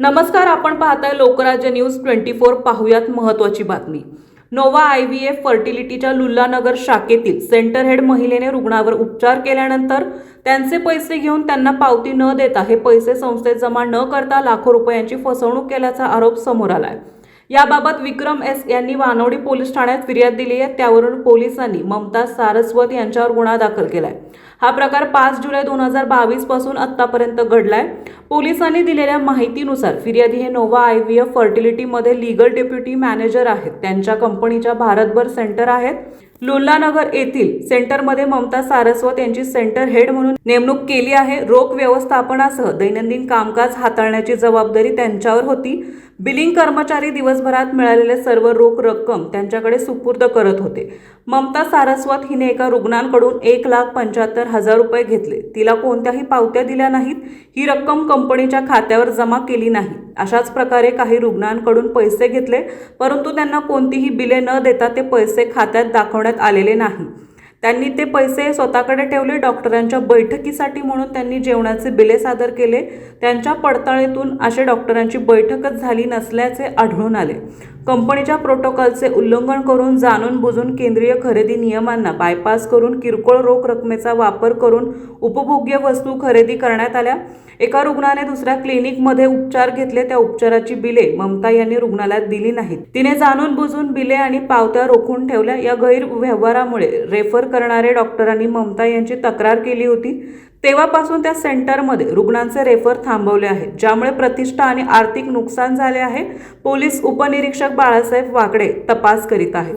नमस्कार आपण पाहताय लोकराज्य न्यूज ट्वेंटी फोर पाहूयात महत्वाची बातमी. नोवा आय व्ही एफ फर्टिलिटीच्या लुल्लानगर शाखेतील सेंटर हेड महिलेने रुग्णावर उपचार केल्यानंतर त्यांचे पैसे घेऊन त्यांना पावती न देता हे पैसे संस्थेत जमा न करता लाखो रुपयांची फसवणूक केल्याचा आरोप समोर आलाय. याबाबत विक्रम एस यांनी वानवडी पोलीस ठाण्यात फिर्याद दिली आहे. त्यावरून पोलिसांनी ममता सारस्वत यांच्यावर गुन्हा दाखल केलाय. हा प्रकार पाच जुलै दोन हजार बावीसपासून आतापर्यंत घडलाय. पोलिसांनी दिलेल्या माहितीनुसार फिर्यादी हे नोवा आय व्ही एफ फर्टिलिटीमध्ये लीगल डेप्युटी मॅनेजर आहेत. त्यांच्या कंपनीच्या भारतभर सेंटर आहेत. लुल्लानगर येथील सेंटरमध्ये ममता सारस्वत यांची सेंटर हेड म्हणून नेमणूक केली आहे. रोख व्यवस्थापनासह दैनंदिन कामकाज हाताळण्याची जबाबदारी त्यांच्यावर होती. बिलिंग कर्मचारी दिवसभरात मिळालेले सर्व रोख रक्कम त्यांच्याकडे सुपूर्द करत होते. ममता सारस्वत हिने एका रुग्णांकडून एक लाख पंच्याहत्तर हजार रुपये घेतले. तिला कोणत्याही पावत्या दिल्या नाहीत. ही रक्कम कंपनीच्या खात्यावर जमा केली नाही. अशाच प्रकारे काही रुग्णांकडून पैसे घेतले परंतु त्यांना कोणतीही बिले न देता ते पैसे खात्यात दाखवण्यात आलेले नाही. त्यांनी ते पैसे स्वतःकडे ठेवले डॉक्टरांच्या बैठकीसाठी म्हणून त्यांनी जेवणाचे बिले सादर केले. त्यांच्या पडताळीतून असे डॉक्टरांची बैठकच झाली नसल्याचे आढळून आले. कंपनीच्या प्रोटोकॉलचे उल्लंघन करून जाणून बुजून केंद्रीय खरेदी नियमांना बायपास करून किरकोळ रोख रकमेचा वापर करून उपभोग्य वस्तू खरेदी करण्यात आल्या. एका रुग्णाने दुसऱ्या क्लिनिकमध्ये उपचार घेतले त्या उपचाराची बिले ममता यांनी रुग्णालयात दिली नाहीत. तिने जाणून बुजून बिले आणि पावत्या रोखून ठेवल्या. या गैरव्यवहारामुळे रेफर करणारे डॉक्टरांनी ममता यांची तक्रार केली होती. तेव्हापासून त्या सेंटरमध्ये रुग्णांचे रेफर थांबवले आहेत ज्यामुळे प्रतिष्ठा आणि आर्थिक नुकसान झाले आहे. पोलीस उपनिरीक्षक बाळासाहेब वाकडे तपास करीत आहेत.